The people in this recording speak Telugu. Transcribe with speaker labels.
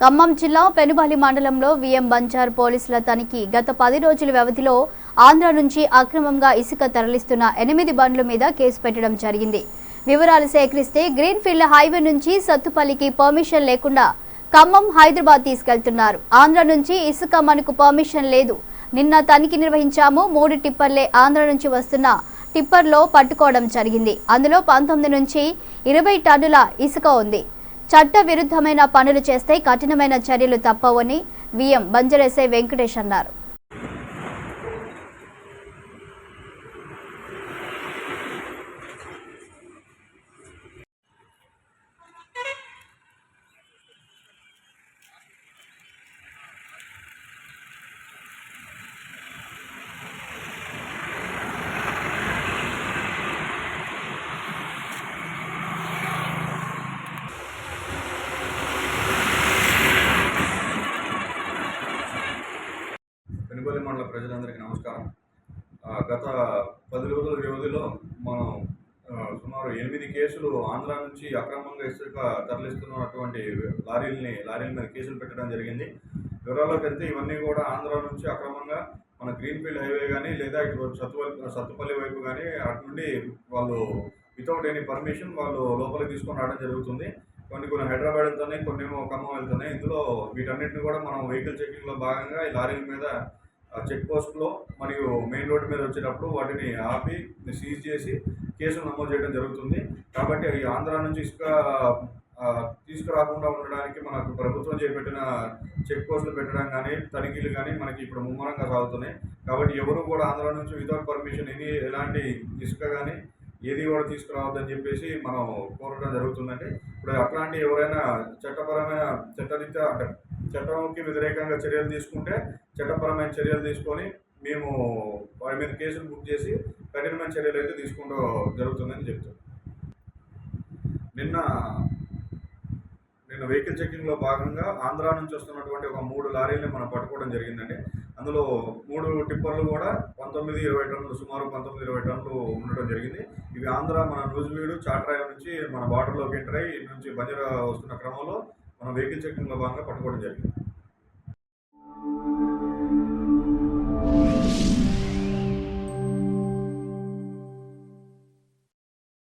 Speaker 1: ఖమ్మం జిల్లా పెనుబలి మండలంలో విఎం బంజార్ పోలీసుల తనిఖీ గత పది రోజుల వ్యవధిలో ఆంధ్ర నుంచి అక్రమంగా ఇసుక తరలిస్తున్న ఎనిమిది బండ్ల మీద కేసు పెట్టడం జరిగింది. వివరాలు సేకరిస్తే గ్రీన్ఫీల్డ్ హైవే నుంచి సత్తుపల్లికి పర్మిషన్ లేకుండా ఖమ్మం హైదరాబాద్ తీసుకెళ్తున్నారు. ఆంధ్ర నుంచి ఇసుక మనకు పర్మిషన్ లేదు. నిన్న తనిఖీ నిర్వహించాము. మూడు టిప్పర్లే ఆంధ్ర నుంచి వస్తున్న టిప్పర్లో పట్టుకోవడం జరిగింది. అందులో పంతొమ్మిది నుంచి ఇరవై టన్నుల ఇసుక ఉంది. చట్ట విరుద్ధమైన పనులు చేస్తే కఠినమైన చర్యలు తప్పవని విఎం బంజరేసే వెంకటేష్ అన్నారు.
Speaker 2: మండల ప్రజలందరికీ నమస్కారం. గత పది రోజుల వ్యవధిలో మనం సుమారు ఎనిమిది కేసులు ఆంధ్ర నుంచి అక్రమంగా ఇసుక తరలిస్తున్నటువంటి లారీలని లారీల మీద కేసులు పెట్టడం జరిగింది. వివరాల్లోకి వెళ్తే ఇవన్నీ కూడా ఆంధ్ర నుంచి అక్రమంగా మన గ్రీన్ఫీల్డ్ హైవే కానీ లేదా ఇటు సత్తుపల్లి సత్తుపల్లి వైపు కానీ అటు నుండి వాళ్ళు వితౌట్ ఎనీ పర్మిషన్ వాళ్ళు లోపలికి తీసుకొని రావడం జరుగుతుంది. కొన్ని కొన్ని హైదరాబాద్ వెళ్తున్నాయి కొన్ని ఏమో ఖమ్మం వెళ్తున్నాయి. ఇందులో వీటన్నిటిని కూడా మనం వెహికల్ చెకింగ్లో భాగంగా ఈ లారీల మీద చెక్ పోస్ట్లో మరియు మెయిన్ రోడ్డు మీద వచ్చేటప్పుడు వాటిని ఆపి సీజ్ చేసి కేసులు నమోదు చేయడం జరుగుతుంది. కాబట్టి ఈ ఆంధ్ర నుంచి ఇసుక తీసుకురాకుండా ఉండడానికి మనకు ప్రభుత్వం చేపట్టిన చెక్ పోస్టులు పెట్టడం కానీ తనిఖీలు కానీ మనకి ఇప్పుడు ముమ్మరంగా సాగుతున్నాయి. కాబట్టి ఎవరు కూడా ఆంధ్ర నుంచి వితౌట్ పర్మిషన్ ఎనీ ఎలాంటి ఇసుక కానీ ఏది కూడా తీసుకురావద్దని చెప్పేసి మనం కోరడం జరుగుతుందండి. ఇప్పుడు అట్లాంటి ఎవరైనా చట్టపరమైన చట్టరీత్యా అంటే చట్టంకి వ్యతిరేకంగా చర్యలు తీసుకుంటే చట్టపరమైన చర్యలు తీసుకొని మేము వారి మీద కేసులు బుక్ చేసి కఠినమైన చర్యలు అయితే తీసుకుంటూ జరుగుతుందని చెప్తాం. నిన్న నిన్న వెహికల్ చెకింగ్లో భాగంగా ఆంధ్ర నుంచి వస్తున్నటువంటి ఒక మూడు లారీలను మనం పట్టుకోవడం జరిగిందండి. అందులో మూడు టిప్పర్లు కూడా పంతొమ్మిది ఇరవై టన్నులు సుమారు పంతొమ్మిది ఇరవై టన్నులు ఉండడం జరిగింది. ఇవి ఆంధ్ర మన నూజివీడు చాట్రాయ నుంచి మన బార్డర్లోకి ఎంటర్ అయ్యి నుంచి బంజారా వస్తున్న క్రమంలో మనం వెహికల్ చెకింగ్లో భాగంగా పట్టుకోవడం జరిగింది.